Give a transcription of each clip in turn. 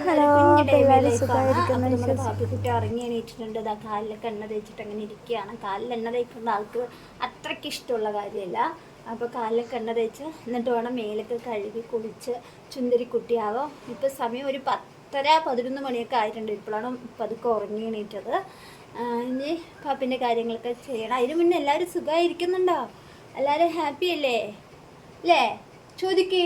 Hello എല്ലാവരും. സുഖമായിരിക്കുന്നു നമ്മുടെ പാപ്പിക്കുട്ടി എണീറ്റിട്ടുണ്ട് ഇതാ കാലിലൊക്കെ എണ്ണ തേച്ചിട്ട് അങ്ങനെ ഇരിക്കുകയാണ്. കാലിൽ എണ്ണ തേക്കുന്ന ആൾക്ക് അത്രയ്ക്ക് ഇഷ്ടമുള്ള കാര്യമല്ല. അപ്പോൾ കാലിലൊക്കെ എണ്ണ തേച്ച് എന്നിട്ട് വേണം മേലൊക്കെ കഴുകി കുളിച്ച് ചുന്ദരി കുട്ടിയാവോ ഇപ്പോൾ സമയം ഒരു പത്തര പതിനൊന്ന് മണിയൊക്കെ ആയിട്ടുണ്ട്. ഇപ്പോഴാണ് പതുക്കെ ഉറങ്ങി എണീറ്റത് ഇനി പാപ്പിന്റെ കാര്യങ്ങളൊക്കെ ചെയ്യണം. അതിന് മുന്നേ എല്ലാവരും സുഖമായിരിക്കുന്നുണ്ടോ? എല്ലാവരും ഹാപ്പി അല്ലേ? അല്ലേ? ചോദിക്കേ.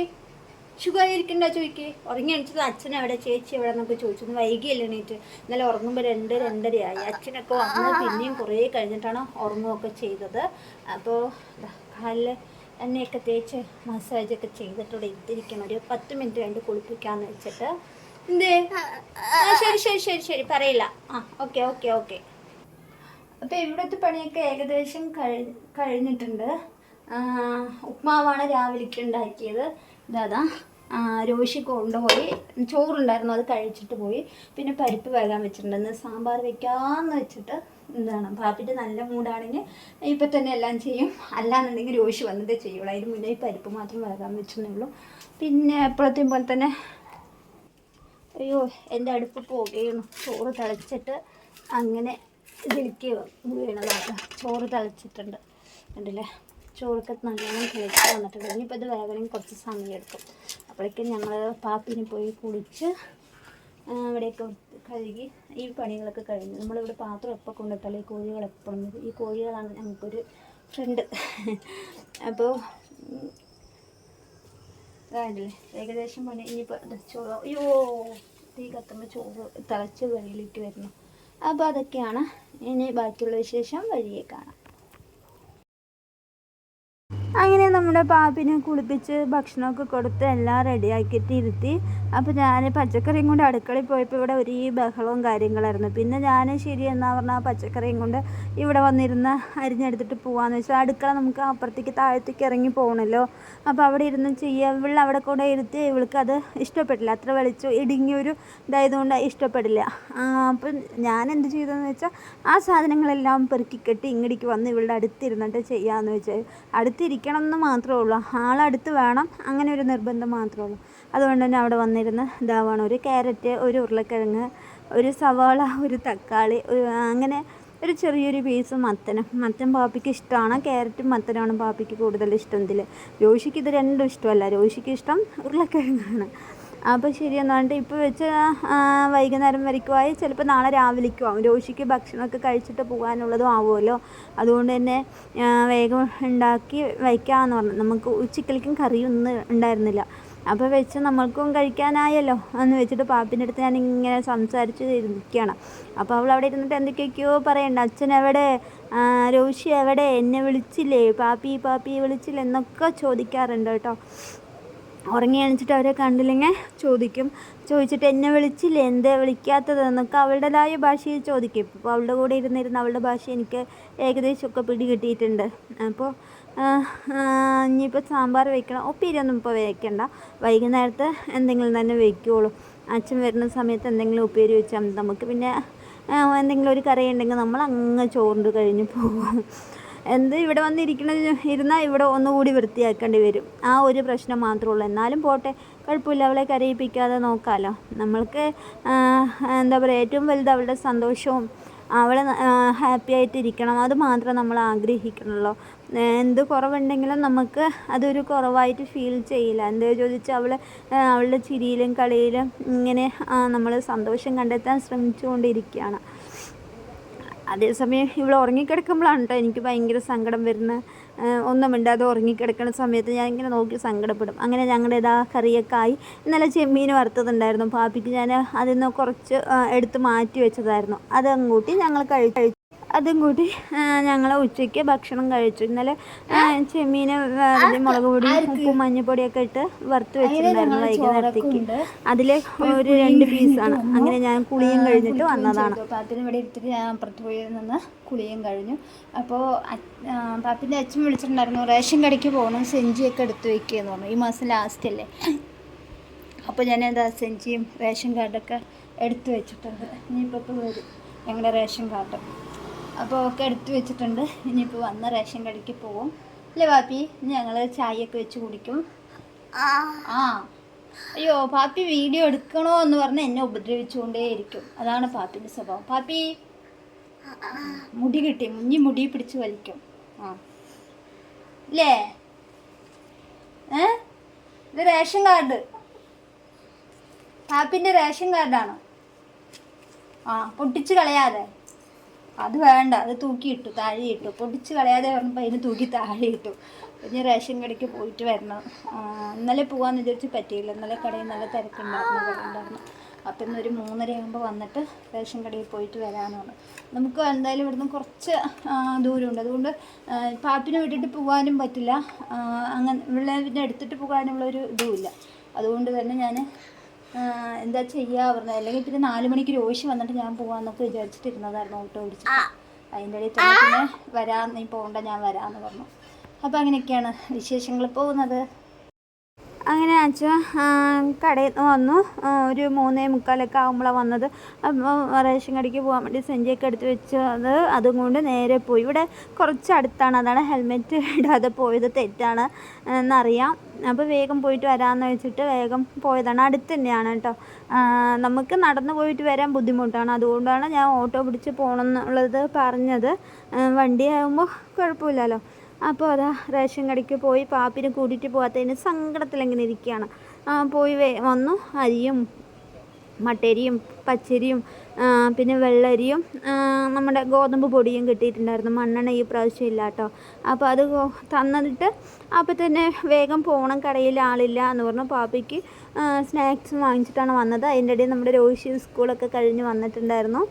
സുഖമായിരിക്കണ്ടോ ചോദിക്കേ? ഉറങ്ങി എണീച്ചത് അച്ഛൻ എവിടെ ചേച്ചി എവിടെ എന്നൊക്കെ ചോദിച്ചു. ഒന്ന് വൈകിയല്ലേ എണീറ്റ്. ഇന്നലെ ഉറങ്ങുമ്പോൾ രണ്ട് രണ്ടരയായി. അച്ഛനൊക്കെ വന്ന് പിന്നെയും കുറേ കഴിഞ്ഞിട്ടാണ് ഉറങ്ങുകയൊക്കെ ചെയ്തത്. അപ്പോൾ കാലിൽ എണ്ണയൊക്കെ തേച്ച് മസാജൊക്കെ ചെയ്തിട്ടൂടെ ഇട്ടിരിക്കണം ഒരു പത്ത് മിനിറ്റ് കണ്ട് കുളിപ്പിക്കാന്ന് വെച്ചിട്ട്. എന്തേ? ശരി ശരി ശരി ശരി. പറയില്ല. ആ ഓക്കെ ഓക്കെ ഓക്കെ. അപ്പോൾ ഇവിടുത്തെ പണിയൊക്കെ ഏകദേശം കഴി കഴിഞ്ഞിട്ടുണ്ട്. ഉപ്മാവാണ് രാവിലേക്ക് ഉണ്ടാക്കിയത്. ഇതാ രോഷി കൊണ്ടുപോയി. ചോറുണ്ടായിരുന്നു അത് കഴിച്ചിട്ട് പോയി. പിന്നെ പരിപ്പ് വേകാൻ വെച്ചിട്ടുണ്ടെന്ന് സാമ്പാർ വെക്കാമെന്ന് വെച്ചിട്ട് എന്താണ് പാപ്പിന്റെ നല്ല മൂടാണെങ്കിൽ ഇപ്പം തന്നെ എല്ലാം ചെയ്യും. അല്ലാന്നുണ്ടെങ്കിൽ രോഷി വന്നിട്ട് ചെയ്യുള്ളൂ. അതിന് മുന്നേ ഈ പരിപ്പ് മാത്രം വേകാൻ വെച്ചെന്നേ ഉള്ളൂ. പിന്നെ എപ്പോഴത്തെയും പോലെ തന്നെ അയ്യോ എന്റെ അടുപ്പ് പോകുകയാണ് ചോറ് തിളച്ചിട്ട് അങ്ങനെ ഇതിലേക്ക് വീണതാണ്. ചോറ് തിളച്ചിട്ടുണ്ട്. കണ്ടില്ലേ? ചോറൊക്കെ നല്ലോണം തിളച്ച് വന്നിട്ടുണ്ട്. ഇനിയിപ്പോൾ ഇത് വേഗം കുറച്ച് സമയം എടുക്കും അപ്പോഴേക്കും ഞങ്ങൾ പാപ്പിനെ പോയി കുളിച്ച് ഇവിടെയൊക്കെ കഴുകി ഈ പണികളൊക്കെ കഴിഞ്ഞു. നമ്മളിവിടെ പാത്രം എപ്പോൾ കൊണ്ടിട്ടല്ലേ ഈ കോഴികൾ എപ്പോഴും ഈ കോഴികളാണ് ഞങ്ങൾക്കൊരു ഫ്രണ്ട് അപ്പോൾ ഇതായില്ലേ ഏകദേശം പണി ഇനിയിപ്പോൾ ചോറ് അയ്യോ തീ കത്തുമ്പോൾ ചോറ് തിളച്ച് വെളിയിലിട്ട് വരുന്നു. അപ്പോൾ അതൊക്കെയാണ്. ഇനി ബാക്കിയുള്ള വിശേഷം വഴിയെ കാണാം. നമ്മുടെ പാപ്പിനെ കുളിപ്പിച്ച് ഭക്ഷണമൊക്കെ കൊടുത്ത് എല്ലാം റെഡിയാക്കിയിട്ട് ഇരുത്തി. അപ്പോൾ ഞാൻ പച്ചക്കറിയും കൊണ്ട് അടുക്കളയിൽ പോയപ്പോൾ ഇവിടെ ഒരു ബഹളവും കാര്യങ്ങളായിരുന്നു. പിന്നെ ഞാൻ ശരി എന്നാ പറഞ്ഞാൽ പച്ചക്കറിയും കൊണ്ട് ഇവിടെ വന്നിരുന്ന് അരിഞ്ഞെടുത്തിട്ട് പോവാന്ന് വെച്ചാൽ അടുക്കള നമുക്ക് അപ്പുറത്തേക്ക് താഴത്തേക്ക് ഇറങ്ങി പോകണമല്ലോ അപ്പോൾ അവിടെ ഇരുന്ന് ചെയ്യുക ഇവൾ അവിടെ കൂടെ ഇരുത്തി ഇവൾക്ക് അത് ഇഷ്ടപ്പെട്ടില്ല. അത്ര വെളിച്ചു ഇടുങ്ങിയൊരു ഇതായതുകൊണ്ട് ഇഷ്ടപ്പെടില്ല. അപ്പം ഞാൻ എന്ത് ചെയ്തതെന്ന് വെച്ചാൽ ആ സാധനങ്ങളെല്ലാം പെറുക്കിക്കെട്ടി ഇങ്ങടിക്ക് വന്ന് ഇവളുടെ അടുത്തിരുന്നിട്ട് ചെയ്യാമെന്ന് വെച്ചാൽ അടുത്തിരിക്കണം എന്ന് മാത്രമേ ഉള്ളൂ. ആളടുത്ത് വേണം അങ്ങനെ ഒരു നിർബന്ധം മാത്രമേ ഉള്ളൂ. അതുകൊണ്ട് തന്നെ അവിടെ വന്നിരുന്ന് ഇതാവണം. ഒരു ക്യാരറ്റ് ഒരു ഉരുളക്കിഴങ്ങ് ഒരു സവാള ഒരു തക്കാളി അങ്ങനെ ഒരു ചെറിയൊരു പീസ് മത്തനും. മത്തൻ പാപ്പിക്ക് ഇഷ്ടമാണ്. ക്യാരറ്റും മത്തനാണ് പാപ്പിക്ക് കൂടുതൽ ഇഷ്ടം ഇതിൽ രോഷിക്ക് ഇത് രണ്ടും ഇഷ്ടമല്ല. രോഷിക്ക് ഇഷ്ടം ഉരുളക്കിഴങ്ങാണ്. അപ്പോൾ ശരി പറഞ്ഞിട്ട് ഇപ്പോൾ വെച്ച് വൈകുന്നേരം വരയ്ക്കുമായി ചിലപ്പോൾ നാളെ രാവിലേക്കും ആവും. രോഷിക്ക് ഭക്ഷണമൊക്കെ കഴിച്ചിട്ട് പോകാനുള്ളതും ആവുമല്ലോ. അതുകൊണ്ട് തന്നെ വേഗം ഉണ്ടാക്കി വയ്ക്കാമെന്ന് പറഞ്ഞു. നമുക്ക് ഉച്ചക്കലേക്കും കറിയൊന്നും ഉണ്ടായിരുന്നില്ല. അപ്പോൾ വെച്ച് നമ്മൾക്കും കഴിക്കാനായല്ലോ. എന്ന് വെച്ചിട്ട് പാപ്പിന്റെ അടുത്ത് ഞാൻ ഇങ്ങനെ സംസാരിച്ച് ഇരിക്കുകയാണ്. അപ്പോൾ അവൾ അവിടെ ഇരുന്നിട്ട് എന്തൊക്കെയൊക്കെയോ പറയണ്ട. അച്ഛൻ എവിടെ? രോഷി എവിടെ? എന്നെ വിളിച്ചില്ലേ? പാപ്പി പാപ്പി വിളിച്ചില്ലേ? എന്നൊക്കെ ചോദിക്കാറുണ്ട് കേട്ടോ. ഉറങ്ങി അണിച്ചിട്ട് അവരെ കണ്ടില്ലെങ്കിൽ ചോദിക്കും. ചോദിച്ചിട്ട് എന്നെ വിളിച്ചില്ലേ? എന്താ വിളിക്കാത്തത്? എന്നൊക്കെ അവളുടേതായ ഭാഷയിൽ ചോദിക്കും. ഇപ്പോൾ അവളുടെ കൂടെ ഇരുന്നിരുന്ന് അവളുടെ ഭാഷ എനിക്ക് ഏകദേശമൊക്കെ പിടി കിട്ടിയിട്ടുണ്ട് അപ്പോൾ ഇനിയിപ്പോൾ സാമ്പാർ വയ്ക്കണം ഉപ്പേരിയൊന്നും ഇപ്പോൾ വയ്ക്കണ്ട വൈകുന്നേരത്തെ എന്തെങ്കിലും തന്നെ വയ്ക്കുകയുള്ളൂ അച്ഛൻ വരുന്ന സമയത്ത് എന്തെങ്കിലും ഉപ്പേരി വെച്ചാൽ നമുക്ക് പിന്നെ എന്തെങ്കിലും ഒരു കറി ഉണ്ടെങ്കിൽ നമ്മൾ അങ്ങ് ചോറിന്റെ കഴിഞ്ഞ് പോകും എന്ത് ഇവിടെ വന്നിരിക്കണ ഇരുന്നാൽ ഇവിടെ ഒന്നുകൂടി വൃത്തിയാക്കേണ്ടി വരും. ആ ഒരു പ്രശ്നം മാത്രമേ ഉള്ളൂ. എന്നാലും പോട്ടെ കുഴപ്പമില്ല. അവളെ കരയിപ്പിക്കാതെ നോക്കാമല്ലോ നമ്മൾക്ക് എന്താ പറയുക ഏറ്റവും വലുത് അവളുടെ സന്തോഷവും അവളെ ഹാപ്പി ആയിട്ടിരിക്കണം. അത് മാത്രം നമ്മൾ ആഗ്രഹിക്കണമല്ലോ എന്ത് കുറവുണ്ടെങ്കിലും നമുക്ക് അതൊരു കുറവായിട്ട് ഫീൽ ചെയ്യില്ല. എന്താ ചോദിച്ചാൽ അവൾ അവളുടെ ചിരിയിലും കളിയിലും ഇങ്ങനെ നമ്മൾ സന്തോഷം കണ്ടെത്താൻ ശ്രമിച്ചുകൊണ്ടിരിക്കുകയാണ്. അതേസമയം ഇവിടെ ഉറങ്ങിക്കിടക്കുമ്പോഴാണ് കേട്ടോ എനിക്ക് ഭയങ്കര സങ്കടം വരുന്ന ഒന്നും മിണ്ടാതെ ഉറങ്ങിക്കിടക്കുന്ന സമയത്ത് ഞാൻ ഇങ്ങനെ നോക്കി സങ്കടപ്പെടും. അങ്ങനെ ഞങ്ങളുടെ ഇതാ കറിയൊക്കെ ആയി. ഇന്നലെ ചെമ്മീൻ വറുത്തതുണ്ടായിരുന്നു. പാപ്പിക്ക് ഞാൻ അതിൽ നിന്ന് കുറച്ച് എടുത്ത് മാറ്റി വെച്ചതായിരുന്നു. അത് അങ്ങോട്ടി ഞങ്ങൾ കഴിച്ചു അതും കൂടി ഞങ്ങൾ ഉച്ചയ്ക്ക് ഭക്ഷണം കഴിച്ചു. ഇന്നലെ ചെമ്മീൻ മുളക് പൊടി ഉപ്പും മഞ്ഞൾപ്പൊടിയൊക്കെ ഇട്ട് വറുത്ത് വെച്ചിട്ടുണ്ടായിരുന്നു വൈകുന്നേരത്തേക്ക്. അതിൽ ഒരു രണ്ട് പീസാണ് അങ്ങനെ ഞാൻ കുളിയും കഴിഞ്ഞിട്ട് വന്നതാണ്. പാപ്പിനെ ഇവിടെ എടുത്തിട്ട് ഞാൻ അപ്പുറത്ത് പോയി നിന്ന് കുളിയും കഴിഞ്ഞു. അപ്പോൾ പാപ്പിന്റെ അച്ഛൻ വിളിച്ചിട്ടുണ്ടായിരുന്നു റേഷൻ കടയ്ക്ക് പോകണം സെഞ്ചിയൊക്കെ എടുത്ത് വയ്ക്കുകയെന്ന് പറഞ്ഞു. ഈ മാസം ലാസ്റ്റ് അല്ലേ? അപ്പോൾ ഞാൻ എന്താ സെഞ്ചിയും റേഷൻ കാർഡൊക്കെ എടുത്തു വെച്ചിട്ടുണ്ട്. ഇനിയിപ്പോൾ വരും ഞങ്ങളുടെ റേഷൻ കാർഡ്. അപ്പോൾ ഒക്കെ എടുത്തു വെച്ചിട്ടുണ്ട്. ഇനിയിപ്പോൾ വന്ന റേഷൻ കടയ്ക്ക് പോവും. അല്ലേ പാപ്പി? ഞങ്ങൾ ചായയൊക്കെ വെച്ച് കുടിക്കും. ആ. അയ്യോ പാപ്പി വീഡിയോ എടുക്കണോ എന്ന് പറഞ്ഞ് എന്നെ ഉപദ്രവിച്ചുകൊണ്ടേയിരിക്കും അതാണ് പാപ്പിന്റെ സ്വഭാവം. പാപ്പി മുടി കിട്ടി. മുഞ്ഞി മുടി പിടിച്ച് വലിക്കും. ആ. ഇല്ലേ? ഏ? ഇത് റേഷൻ കാർഡ്. പാപ്പിന്റെ റേഷൻ കാർഡാണ്. ആ പൊട്ടിച്ച് കളയാതെ. അത് വേണ്ട അത് തൂക്കിയിട്ടു താഴെ ഇട്ടു പൊടിച്ച് കളയാതെ പറഞ്ഞപ്പോൾ അതിന് തൂക്കി താഴെ ഇട്ടു ഇനി റേഷൻ കടയ്ക്ക് പോയിട്ട് വരണം. ഇന്നലെ പോകാമെന്ന് വിചാരിച്ച് പറ്റിയില്ല. ഇന്നലെ കടയിൽ നല്ല തിരക്കുണ്ടായിരുന്നു ഉണ്ടായിരുന്നു. അപ്പം ഇന്നൊരു മൂന്നര ആകുമ്പോൾ വന്നിട്ട് റേഷൻ കടയിൽ പോയിട്ട് വരാനാണ് നമുക്ക് എന്തായാലും ഇവിടുന്ന് കുറച്ച് ദൂരമുണ്ട്. അതുകൊണ്ട് പാപ്പിനെ വിട്ടിട്ട് പോകാനും പറ്റില്ല. അങ്ങനെ ഇവിടെ എടുത്തിട്ട് പോകാനുള്ള ഒരു ഇതുമില്ല അതുകൊണ്ട് തന്നെ ഞാൻ എന്താ ചെയ്യുക പറഞ്ഞത് അല്ലെങ്കിൽ പിന്നെ നാല് മണിക്ക് രോഷി വന്നിട്ട് ഞാൻ പോവാന്നൊക്കെ വിചാരിച്ചിട്ടിരുന്നതായിരുന്നു ഓട്ടോ ഓടിച്ചിട്ട്. അതിന്റെ ഇടയിൽ തന്നെ പിന്നെ വരാൻ നീ പോകണ്ട ഞാൻ വരാമെന്ന് പറഞ്ഞു. അപ്പോൾ അങ്ങനെയൊക്കെയാണ് വിശേഷങ്ങൾ. പോകുന്നത്? അങ്ങനെ അച്ഛ കടയിൽ നിന്ന് വന്നു. ഒരു മൂന്നേ മുക്കാലൊക്കെ ആകുമ്പോഴാണ് വന്നത്. അപ്പോൾ റേഷൻ കടയ്ക്ക് പോകാൻ വേണ്ടി സഞ്ചിയൊക്കെ എടുത്ത് വെച്ചത്. അതും കൊണ്ട് നേരെ പോയി. ഇവിടെ കുറച്ച് അടുത്താണ് അതാണ് ഹെൽമെറ്റ് ഇടാതെ പോയത് തെറ്റാണ് എന്നറിയാം. അപ്പോൾ വേഗം പോയിട്ട് വരാമെന്ന് വെച്ചിട്ട് വേഗം പോയതാണ്. അടുത്ത് തന്നെയാണ് കേട്ടോ. നമുക്ക് നടന്നു പോയിട്ട് വരാൻ ബുദ്ധിമുട്ടാണ്. അതുകൊണ്ടാണ് ഞാൻ ഓട്ടോ പിടിച്ച് പോകണം എന്നുള്ളത് പറഞ്ഞത് വണ്ടിയാകുമ്പോൾ കുഴപ്പമില്ലല്ലോ. അപ്പോൾ അതാ റേഷൻ കടയ്ക്ക് പോയി പാപ്പിനെ കൂട്ടിയിട്ട് പോകാത്തതിന് സങ്കടത്തിലെങ്ങനെ ഇരിക്കുകയാണ്. പോയി വന്നു. അരിയും മട്ടരിയും പച്ചരിയും പിന്നെ വെള്ളരിയും നമ്മുടെ ഗോതമ്പ് പൊടിയും കിട്ടിയിട്ടുണ്ടായിരുന്നു. മണ്ണെണ്ണ ഈ പ്രാവശ്യം ഇല്ല കേട്ടോ അപ്പോൾ അത് തന്നിട്ട് അപ്പോൾ തന്നെ വേഗം പോകണം കടയിൽ ആളില്ല എന്ന് പറഞ്ഞു. പാപ്പിക്ക് സ്നാക്സ് വാങ്ങിച്ചിട്ടാണ് വന്നത്. അതിന്റെ ഇടയിൽ നമ്മുടെ രോഷി സ്കൂളൊക്കെ കഴിഞ്ഞ് വന്നിട്ടുണ്ടായിരുന്നു.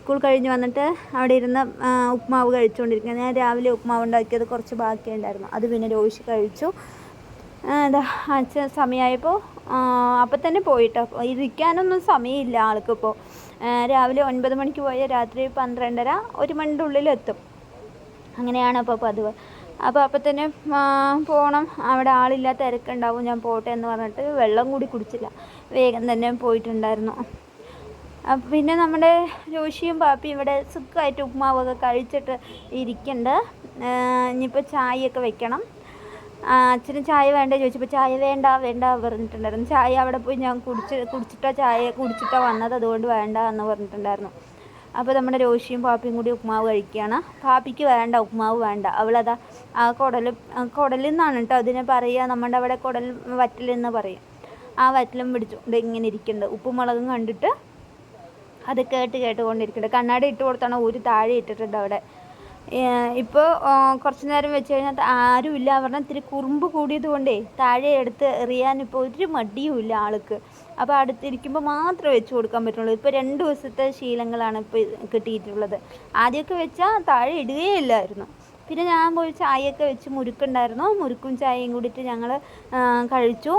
സ്കൂൾ കഴിഞ്ഞ് വന്നിട്ട് അവിടെ ഇരുന്ന് ഉപ്മാവ് കഴിച്ചുകൊണ്ടിരിക്കുക ഞാൻ രാവിലെ ഉപ്മാവ് ഉണ്ടാക്കിയത് കുറച്ച് ബാക്കിയുണ്ടായിരുന്നു. അത് പിന്നെ രോഷി കഴിച്ചു. അച്ഛൻ സമയമായപ്പോൾ അപ്പം തന്നെ പോയിട്ടോ. ഇരിക്കാനൊന്നും സമയമില്ല ആൾക്കിപ്പോൾ രാവിലെ ഒൻപത് മണിക്ക് പോയാൽ രാത്രി പന്ത്രണ്ടര ഒരു മണിന്റെ ഉള്ളിലെത്തും. അങ്ങനെയാണ് അപ്പോൾ പതിവ്. അപ്പോൾ അപ്പം തന്നെ പോകണം അവിടെ ആളില്ല തിരക്കുണ്ടാവും. ഞാൻ പോട്ടെ എന്ന് പറഞ്ഞിട്ട് വെള്ളം കൂടി കുടിച്ചില്ല. വേഗം തന്നെ പോയിട്ടുണ്ടായിരുന്നു. പിന്നെ നമ്മുടെ രോഷിയും പാപ്പിയും ഇവിടെ സുഖമായിട്ട് ഉപ്മാവൊക്കെ കഴിച്ചിട്ട് ഇരിക്കുന്നുണ്ട് ഇനിയിപ്പോൾ ചായയൊക്കെ വെക്കണം. അച്ഛന് ചായ വേണ്ടേ? ചോദിച്ചപ്പോൾ ചായ വേണ്ട വേണ്ട പറഞ്ഞിട്ടുണ്ടായിരുന്നു. ചായ അവിടെ പോയി ഞാൻ കുടിച്ച് കുടിച്ചിട്ടാ ചായ കുടിച്ചിട്ടാ വന്നത് അതുകൊണ്ട് വേണ്ട എന്ന് പറഞ്ഞിട്ടുണ്ടായിരുന്നു. അപ്പോൾ നമ്മുടെ രോഷിയും പാപ്പിയും കൂടി ഉപ്മാവ് കഴിക്കുകയാണ്. പാപ്പിക്ക് വേണ്ട ഉപ്മാവ് വേണ്ട. അവളതാ ആ കുടൽ കുടലിൽ നിന്നാണ് കേട്ടോ അതിനെ പറയുക. നമ്മുടെ അവിടെ കുടൽ വറ്റലെന്ന് പറയും. ആ വറ്റലും പിടിച്ചുകൊണ്ട് ഇങ്ങനെ ഇരിക്കുന്നുണ്ട്. ഉപ്പും മുളകും കണ്ടിട്ട് അത് കേട്ട് കേട്ടുകൊണ്ടിരിക്കുന്നുണ്ട് കണ്ണാടി ഇട്ട് കൊടുത്താണ് ഒരു താഴെ ഇട്ടിട്ടുണ്ട് അവിടെ. ഇപ്പോൾ കുറച്ച് നേരം വെച്ച് കഴിഞ്ഞാൽ ആരുമില്ല പറഞ്ഞാൽ ഇത്തിരി കുറുമ്പ് കൂടിയത് കൊണ്ടേ താഴെ എടുത്ത് എറിയാൻ ഇപ്പോൾ ഒരു മടിയും ഇല്ല ആൾക്ക്. അപ്പോൾ അടുത്തിരിക്കുമ്പോൾ മാത്രമേ വെച്ച് കൊടുക്കാൻ പറ്റുള്ളൂ. ഇപ്പോൾ രണ്ട് ദിവസത്തെ ശീലങ്ങളാണ് ഇപ്പോൾ കിട്ടിയിട്ടുള്ളത്. ആദ്യമൊക്കെ വെച്ചാൽ താഴെ ഇടുകയില്ലായിരുന്നു പിന്നെ ഞാൻ പോയി ചായയൊക്കെ വെച്ച് മുറുക്കുണ്ടായിരുന്നു. മുറുക്കും ചായയും കൂടിയിട്ട് ഞങ്ങൾ കഴിച്ചു.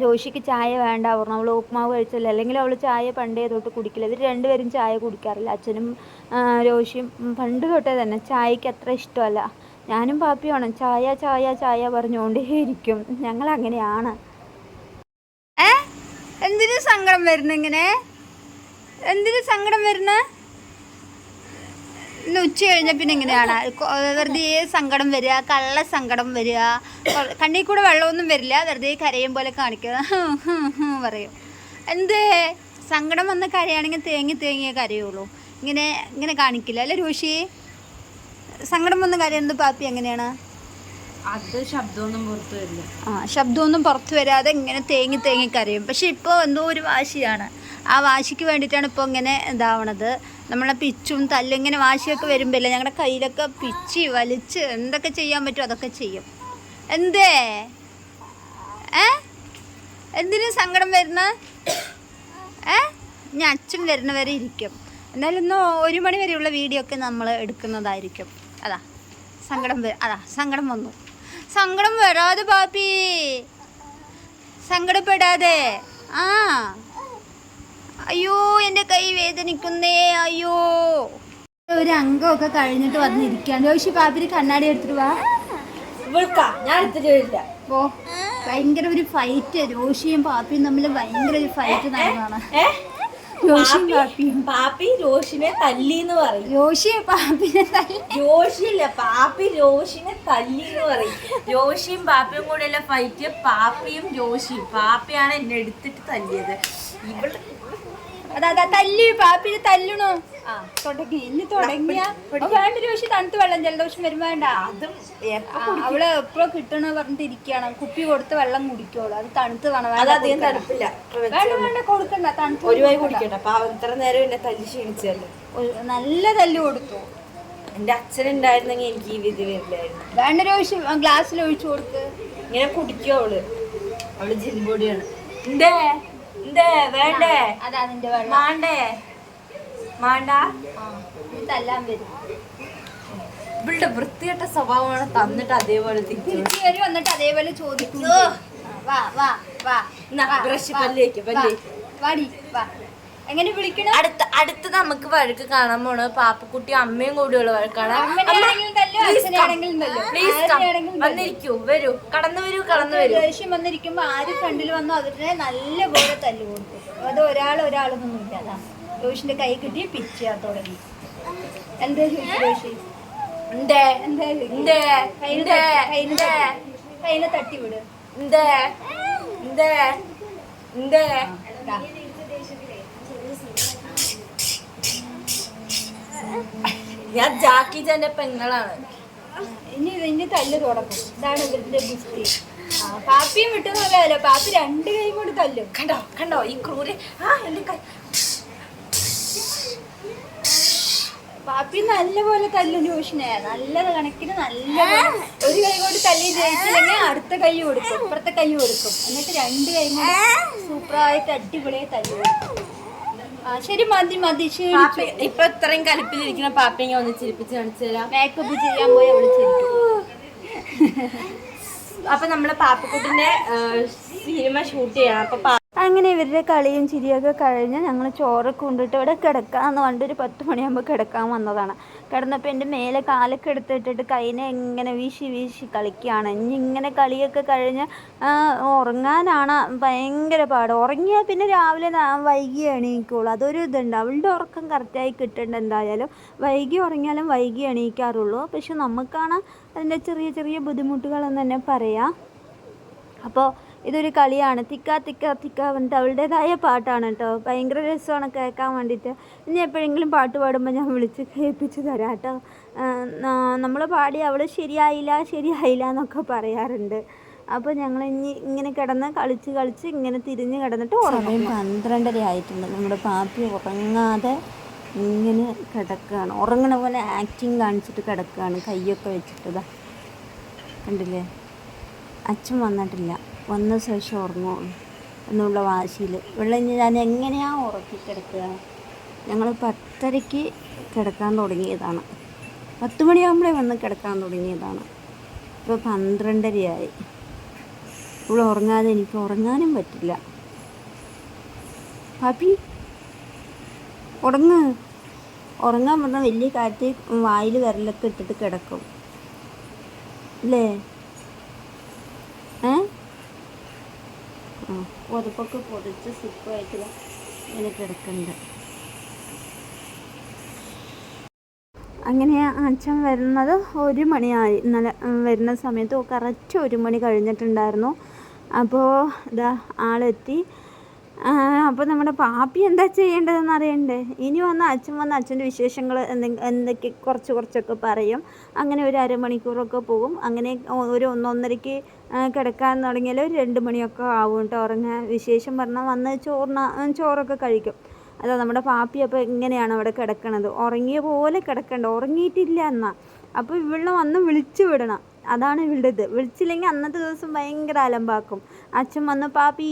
രോഷിക്ക് ചായ വേണ്ട പറഞ്ഞു അവൾ ഉപ്മാവ് കഴിച്ചല്ല അല്ലെങ്കിൽ അവൾ ചായ പണ്ടേ തൊട്ട് കുടിക്കില്ല. ഇവർ രണ്ടുപേരും ചായ കുടിക്കാറില്ല. അച്ഛനും രോഷിയും പണ്ട് തൊട്ടേ തന്നെ ചായക്ക് അത്ര ഇഷ്ടമല്ല. ഞാനും പാപ്പിയാണ് ചായ ചായ ചായ പറഞ്ഞുകൊണ്ടേ ഇരിക്കും ഞങ്ങൾ അങ്ങനെയാണ്. ഏ? എന്തിനു സങ്കടം വരുന്നു ഇങ്ങനെ? എന്തിനു സങ്കടം വരുന്ന? ഇന്ന് ഉച്ച കഴിഞ്ഞ പിന്നെ എങ്ങനെയാണ്? വെറുതെ സങ്കടം വരിക കള്ള സങ്കടം വരിക കണ്ണിൽ കൂടെ വെള്ളമൊന്നും വരില്ല വെറുതെ കരയും പോലെ കാണിക്കുക. പറയും. എന്തേ? സങ്കടം വന്ന കരയാണെങ്കിൽ തേങ്ങി തേങ്ങിയേ കരയുള്ളൂ. ഇങ്ങനെ ഇങ്ങനെ കാണിക്കില്ല. അല്ലേ രോഷി? സങ്കടം വന്ന കരയുന്നത് പാപ്പി എങ്ങനെയാണ്? അത് ശബ്ദമൊന്നും പുറത്തു വരില്ല. ആ ശബ്ദമൊന്നും പുറത്തു വരാതെ ഇങ്ങനെ തേങ്ങി തേങ്ങി കരയും. പക്ഷെ ഇപ്പോൾ എന്തോ ഒരു വാശിയാണ്. ആ വാശിക്ക് വേണ്ടിയിട്ടാണ് ഇപ്പോൾ ഇങ്ങനെ ഇതാവണത്. നമ്മളെ പിച്ചും തല്ലിങ്ങനെ വാശിയൊക്കെ വരുമ്പോഴല്ലേ ഞങ്ങളുടെ കയ്യിലൊക്കെ പിച്ചി വലിച്ച് എന്തൊക്കെ ചെയ്യാൻ പറ്റുമോ അതൊക്കെ ചെയ്യും. എന്തേ? ഏ? എന്തിനു സങ്കടം വരുന്ന? ഏ? ഞാൻ അച്ഛൻ വരുന്നവരെ ഇരിക്കും. എന്നാലും ഇന്ന് ഒരു മണി വരെയുള്ള വീഡിയോ ഒക്കെ നമ്മൾ എടുക്കുന്നതായിരിക്കും. അതാ സങ്കടം അതാ സങ്കടം വന്നു. സങ്കടം വരാതെ പാപ്പി സങ്കടപ്പെടാതെ. ആ. അയ്യോ എന്റെ കൈ വേദനിക്കുന്നേ അയ്യോ. ഒരു അംഗമൊക്കെ കഴിഞ്ഞിട്ട് വന്നിരിക്കാൻ രോഷി പാപ്പിന് കണ്ണാടി എടുത്തിട്ട് വാ. ഞാൻ എടുത്തിട്ട് വരില്ല. ഓ ഭയങ്കര ഒരു ഫൈറ്റ് രോഷിയും പാപ്പിയും തമ്മിൽ ഭയങ്കര ഒരു ഫൈറ്റ് നടന്നാണ് രോഷിയും പാപ്പി- പാപ്പിയും. പാപ്പി രോഷിനെ തല്ലിന്ന് പറയും. രോഷി പാപ്പിനെ തല്ലി. രോഷിയില്ല പാപ്പി രോഷിനെ തല്ലി എന്ന് പറയും. രോഷിയും പാപ്പിയും കൂടെയുള്ള ഫൈറ്റ് പാപ്പിയും രോഷിയും പാപ്പിയാണ് എന്നെ എടുത്തിട്ട് തല്ലിയത്. ഇവിടെ അതാ തല്ലി പാപ്പിനെ തല്ലണോ. ആ തുടങ്ങി. ഇനി തുടങ്ങിയ വേണ്ട രോഷി തണുത്ത വെള്ളം ജലദോഷം വരും വേണ്ട. അതും ആ, അവൾ എപ്പോഴും കിട്ടണ പറഞ്ഞിട്ട് ഇരിക്കണം കുപ്പി കൊടുത്ത് വെള്ളം കുടിക്കോളൂ അത് തണുത്ത് വേണം. തണുപ്പില്ല. വേണ്ട വേണ്ട കൊടുക്കണ്ട. തണുപ്പ് കുടിക്കട്ടെ ഇത്ര നേരം എന്നെ തല്ലി ക്ഷീണിച്ചല്ലോ നല്ല തല്ല് കൊടുത്തു. എന്റെ അച്ഛൻ ഉണ്ടായിരുന്നെങ്കിൽ എനിക്ക് ഈ വിധി വരില്ലായിരുന്നു. വേണ്ട ഒഴിച്ച് ഗ്ലാസ്സിൽ ഒഴിച്ചു കൊടുത്ത് ഇങ്ങനെ കുടിക്കും അവൾ. അവൾ ജിൻബോഡിയാണ് എന്തേ എന്തേ വേണ്ടേ? അതാ നിന്റെ വെള്ളം. മാണ്ടേ? മാണ്ട? തല്ലാൻ വരും. ഇവളുടെ വൃത്തികെട്ട സ്വഭാവമാണ് തന്നിട്ട് അതേപോലെ തിരിച്ചു വരും വന്നിട്ട് അതേപോലെ ചോദിക്കുന്നു വാ വാ വാ. ബ്രഷ് പല്ലേക്ക്, പല്ലേക്ക്. വാടി വാ. എങ്ങനെ വിളിക്കണം? അടുത്ത അടുത്ത് നമുക്ക് വഴക്ക് കാണാൻ പോണ് പാപ്പക്കുട്ടി അമ്മയും കൂടിയുള്ള വഴക്കാണ്. വന്നിരിക്കൂ വരൂ. കടന്നു വരൂ കടന്നു വരൂ. ദേഷ്യം വന്നിരിക്കുമ്പോ ആര് ഫ്രണ്ടിൽ വന്നോ അതിനെ നല്ല പോലെ തല്ലു കൊടുക്കും. അത് ഒരാൾ ഒരാളൊന്നും ഇല്ല ജോഷിന്റെ രോഷിന്റെ കൈ കിട്ടി പിച്ചാ തുടങ്ങി. എന്താ തട്ടി- കയ്യിൽ തട്ടി. വിട്. എന്താ? എന്താ? എന്തേ? ഞാൻ ജാക്കി ചാന്റെ പെങ്ങളാണ്. ഇനി ഇതിന്റെ തല്ല് തുടങ്ങും. ഇതാണ് ഇവരുടെ ബുദ്ധി. പാപ്പിയും വിട്ടുന്നല്ലോ പാപ്പി രണ്ട് കൈ കൊണ്ട് തല്ലും. കണ്ടോ കണ്ടോ ഈ ക്രൂര്? ആ എന്റെ കൈ. പാപ്പി നല്ലപോലെ തല്ലും ട്യൂഷനെ. നല്ല കണക്കിന് നല്ല. ഒരു കൈ കൊണ്ട് തല്ലി ജയിച്ചില്ലെങ്കിൽ അടുത്ത കൈ കൊടുക്കും ഇപ്പുറത്തെ കൈ കൊടുക്കും. എന്നിട്ട് രണ്ട് കൈ കൊണ്ട് സൂപ്പറായിട്ട് അടിപൊളിയായി തല്ലി കൊടുക്കും. ശരി മതി മതി. ഇപ്പൊ ഇത്രയും കലിപ്പിലിരിക്കുന്ന പാപ്പിയെ ഒന്ന് ചിരിപ്പിച്ച് കാണിച്ചു തരാം. മേക്കപ്പ് ചെയ്യാൻ പോയി അവിടെ ചിരിക്കും അപ്പൊ നമ്മളെ പാപ്പക്കുട്ടിന്റെ സിനിമ ഷൂട്ട് ചെയ്യണം അപ്പൊ അങ്ങനെ ഇവരുടെ കളിയും ചിരിയൊക്കെ കഴിഞ്ഞ് ഞങ്ങൾ ചോറൊക്കെ കൊണ്ടിട്ട് ഇവിടെ കിടക്കാമെന്ന് പറഞ്ഞിട്ട് ഒരു പത്ത് മണിയാകുമ്പോൾ കിടക്കാൻ വന്നതാണ്. കിടന്നപ്പോൾ എന്റെ മേലെ കാലൊക്കെ എടുത്തിട്ടിട്ട് കൈനെ എങ്ങനെ വീശി വീശി കളിക്കുകയാണ്. ഇനി ഇങ്ങനെ കളിയൊക്കെ കഴിഞ്ഞ് ഉറങ്ങാനാണ് ഭയങ്കര പാട്. ഉറങ്ങിയാൽ പിന്നെ രാവിലെ വൈകി എണീക്കുള്ളൂ. അതൊരു ഇതുണ്ട്. അവളുടെ ഉറക്കം കറക്റ്റായി കിട്ടേണ്ട എന്തായാലും. വൈകി ഉറങ്ങിയാലും വൈകി എണീക്കാറുള്ളൂ. പക്ഷെ നമുക്കാണ് അതിന്റെ ചെറിയ ചെറിയ ബുദ്ധിമുട്ടുകളെന്ന് തന്നെ പറയാം. അപ്പോൾ ഇതൊരു കളിയാണ്. തിക്ക തിക്ക തിക്ക പറഞ്ഞിട്ട് അവളുടേതായ പാട്ടാണ് കേട്ടോ. ഭയങ്കര രസമാണ് കേൾക്കാൻ വേണ്ടിയിട്ട്. ഇനി എപ്പോഴെങ്കിലും പാട്ട് പാടുമ്പോൾ ഞാൻ വിളിച്ച് കേൾപ്പിച്ച് തരാം കേട്ടോ. നമ്മൾ പാടി അവൾ ശരിയായില്ല ശരിയായില്ല എന്നൊക്കെ പറയാറുണ്ട്. അപ്പോൾ ഞങ്ങൾ ഇനി ഇങ്ങനെ കിടന്ന് കളിച്ച് കളിച്ച് ഇങ്ങനെ തിരിഞ്ഞ് കിടന്നിട്ട് ഉറങ്ങും. പന്ത്രണ്ടര ആയിട്ടുണ്ട്. നമ്മുടെ പാപ്പി ഉറങ്ങാതെ ഇങ്ങനെ കിടക്കുകയാണ് ഉറങ്ങണ പോലെ ആക്ടിങ് കാണിച്ചിട്ട് കിടക്കുകയാണ് കൈയൊക്കെ വെച്ചിട്ടതാ കണ്ടില്ലേ? അച്ഛൻ വന്നിട്ടില്ല. വന്ന ശേഷം ഉറങ്ങുള്ളൂ എന്നുള്ള വാശിയിൽ ഇനി ഞാൻ എങ്ങനെയാണ് ഉറക്കി കിടക്കുക ഞങ്ങൾ പത്തരയ്ക്ക് കിടക്കാൻ തുടങ്ങിയതാണ്. പത്ത് മണിയാകുമ്പോഴേ വന്ന് കിടക്കാൻ തുടങ്ങിയതാണ്. ഇപ്പോൾ പന്ത്രണ്ടരയായി. ഇവിടെ ഉറങ്ങാതെ എനിക്ക് ഉറങ്ങാനും പറ്റില്ല. പാപ്പി ഉറങ്ങ്. ഉറങ്ങാൻ പറഞ്ഞാൽ വലിയ കാറ്റ് വായിൽ വിരലൊക്കെ ഇട്ടിട്ട് കിടക്കും. അല്ലേ ഏ ആ പുതപ്പൊക്കെ പൊതിച്ച് സുഖമായിട്ട് ദാ ഇങ്ങനെ കിടക്കുന്നുണ്ട് അങ്ങനെ അച്ഛൻ വരുന്നത് ഒരു മണിയായി. ഇന്നലെ വരുന്ന സമയത്ത് കറക്റ്റ് ഒരു മണി കഴിഞ്ഞിട്ടുണ്ടായിരുന്നു. അപ്പോൾ ഇതാ ആളെത്തി. അപ്പോൾ നമ്മുടെ പാപ്പി എന്താ ചെയ്യേണ്ടതെന്ന് അറിയണ്ടേ? ഇനി വന്ന അച്ഛൻ വന്ന അച്ഛന്റെ വിശേഷങ്ങൾ എന്തൊക്കെ കുറച്ച് കുറച്ചൊക്കെ പറയും. അങ്ങനെ ഒരു അരമണിക്കൂറൊക്കെ പോകും. അങ്ങനെ ഒരു ഒന്നൊന്നരയ്ക്ക് കിടക്കാൻ തുടങ്ങിയാൽ ഒരു രണ്ട് മണിയൊക്കെ ആവും കേട്ടോ ഉറങ്ങാൻ. വിശേഷം പറഞ്ഞാൽ വന്ന് ചോറിന ചോറൊക്കെ കഴിക്കും. അതാ നമ്മുടെ പാപ്പി അപ്പോൾ ഇങ്ങനെയാണ് അവിടെ കിടക്കണത്. ഉറങ്ങിയ പോലെ കിടക്കണ്ട. ഉറങ്ങിയിട്ടില്ല എന്നാൽ അപ്പോൾ ഇവളെ വന്ന് വിളിച്ചു വിടണം. അതാണ് ഇവളുടെ ഇത് വിളിച്ചില്ലെങ്കിൽ അന്നത്തെ ദിവസം ഭയങ്കര അലമ്പാക്കും. അച്ഛൻ വന്ന് പാപ്പി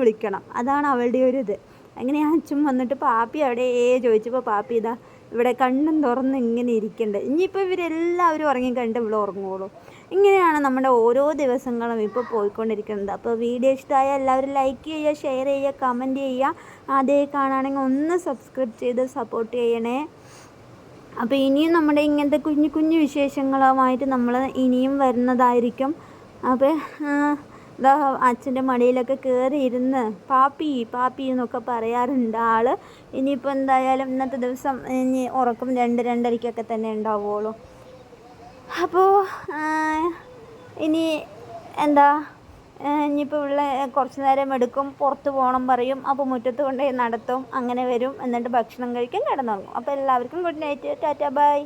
വിളിക്കണം. അതാണ് അവളുടെ ഒരു ഇത് അങ്ങനെ അച്ഛൻ വന്നിട്ട് പാപ്പി അവിടെ ചോദിച്ചപ്പോൾ പാപ്പി ഇതാ ഇവിടെ കണ്ണും തുറന്ന് ഇങ്ങനെ ഇരിക്കണ്ട്. ഇനിയിപ്പോൾ ഇവരെല്ലാവരും ഉറങ്ങിക്കണ്ട് ഇവിടെ ഉറങ്ങുള്ളൂ. ഇങ്ങനെയാണ് നമ്മുടെ ഓരോ ദിവസങ്ങളും ഇപ്പോൾ പോയിക്കൊണ്ടിരിക്കുന്നത്. അപ്പോൾ വീഡിയോ ഇഷ്ടമായ എല്ലാവരും ലൈക്ക് ചെയ്യുക ഷെയർ ചെയ്യുക കമന്റ് ചെയ്യുക. അതേ കാണുകയാണെങ്കിൽ ഒന്ന് സബ്സ്ക്രൈബ് ചെയ്ത് സപ്പോർട്ട് ചെയ്യണേ. അപ്പോൾ ഇനിയും നമ്മുടെ ഇങ്ങനത്തെ കുഞ്ഞു കുഞ്ഞു വിശേഷങ്ങളുമായിട്ട് നമ്മൾ ഇനിയും വരുന്നതായിരിക്കും. അപ്പോൾ അച്ഛന്റെ മടിയിലൊക്കെ കയറി ഇരുന്ന് പാപ്പി പാപ്പി എന്നൊക്കെ പറയാറുണ്ട് ആൾ. ഇനിയിപ്പോൾ എന്തായാലും ഇന്നത്തെ ദിവസം ഇനി ഉറക്കം രണ്ട് രണ്ടരയ്ക്കൊക്കെ തന്നെ ഉണ്ടാവുള്ളൂ. അപ്പോൾ ഇനി എന്താ ഇനിയിപ്പോൾ ഉള്ള കുറച്ച് നേരം എടുക്കും പുറത്ത് പോകണം പറയും അപ്പോൾ മുറ്റത്ത് കൊണ്ടുപോയി നടത്തും അങ്ങനെ വരും എന്നിട്ട് ഭക്ഷണം കഴിക്കും കിടന്നുറങ്ങും. അപ്പോൾ എല്ലാവർക്കും ഗുഡ് നൈറ്റ് ടാറ്റ ബൈ